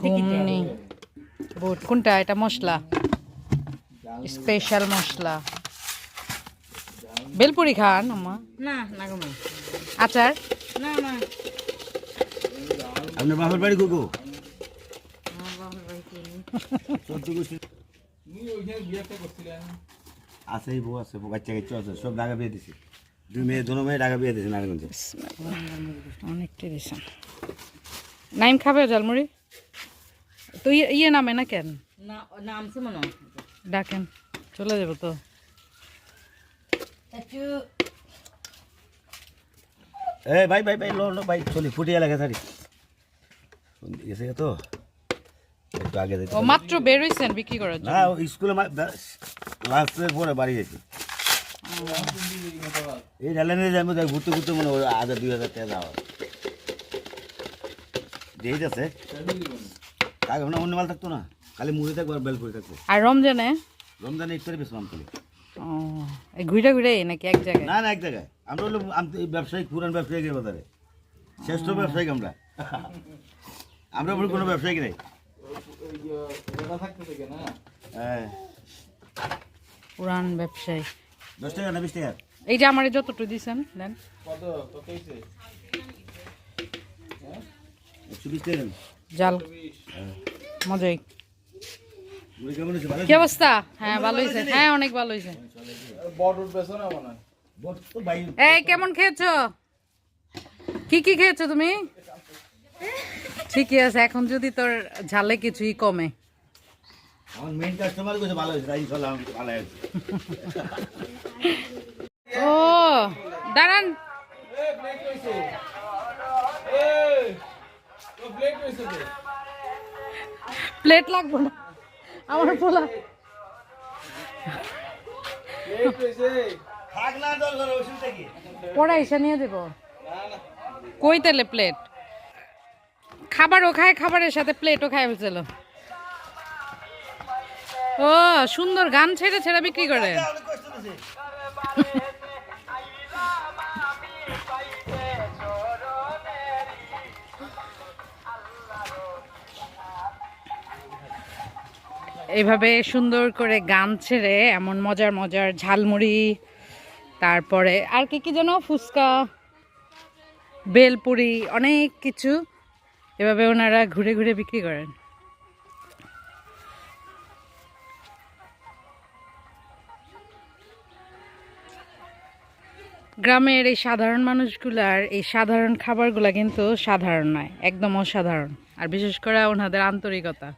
ঘুমনি বুট কোনটা? এটা মশলা? স্পেশাল মশলা। বেলপুরি খান আম্মা। না না গো আচার? না না আপনার বাপের বাড়ি আছে বউ আছে বউ বাচ্চা কাচ্চা আছে সব ঢাকা বিয়ে দিছে। দুই মেয়ে দুনো মেয়ে ঢাকা বিয়ে দিছে নারায়ণগঞ্জে। অনেকটা দিয়েছেন নাইম খাবে ঝালমুড়ি? তো ইয়ে ইয়ে নামে না কেন? নামছে মনে ডাকেন চলে যাব তো। এ ভাই ভাই ভাই লো লো ভাই চলি ফুটিয়ে লাগে সারি গেছে তো। একটু আগে যেতে ও মাত্র বের হয়েছেন বিক্রি করার জন্য? না ও স্কুলে লাস্টের পরে বাড়ি গেছি। এই যাব ঘুরতে ঘুরতে মনে হয় হাজার দুই হাজার টাকা দেওয়া যেই আছে। তাকে না অন্য মাল থাকতো না। খালি মুড়ি থাকব আর বেলপুরি থাকব। আর রমজানে? রমজানে ইফতারে বেসলাম খালি ও ঘুরে ঘুরে নাকি এক জায়গায়? না না এক জায়গায়। আমরা হলো আম- এই ব্যবসায়িক পুরান ব্যবসায়িক এর বাজারে। শ্রেষ্ঠ ব্যবসায়িক আমরা। আমরা বলি কোনো ব্যবসায়িক নেই। হ্যাঁ। পুরান ব্যবসায়ী। দশ টাকা না বিশ টাকা? এই যে আমার যতটুকু দিছেন দেন। টাকা দেন। জাল। মজাই। কি অবস্থা? হ্যাঁ ভালো হয়েছে। হ্যাঁ অনেক ভালো হয়েছে। এই কেমন খেয়েছো? কি কি খেয়েছো তুমি? ঠিকই আছে এখন যদি তোর ঝালে কিছুই কমে। ও মেইন কাস্টমার কইছে ভালো হয়েছে তাই ইনশাল্লাহ আমি ভালো হয়েছে ও দাঁড়ান প্লেট লাগবে না। আমার পোলা। পরে এসে। নিয়ে দেবো। কই তেলে প্লেট? খাবারও খায় খাবারের সাথে প্লেটও খায় ফেলছিল। ও সুন্দর গান ছেড়ে ছেড়ে বিক্রি করে। এইভাবে সুন্দর করে গান ছেড়ে এমন মজার মজার ঝালমুড়ি, তারপরে আর কি কি যেন, ফুচকা, বেলপুরি, অনেক কিছু এভাবে ওনারা ঘুরে ঘুরে বিক্রি করেন। গ্রামের এই সাধারণ মানুষগুলার এই সাধারণ খাবারগুলা কিন্তু সাধারণ নয়, একদম অসাধারণ। আর বিশেষ করে ওনাদের আন্তরিকতা।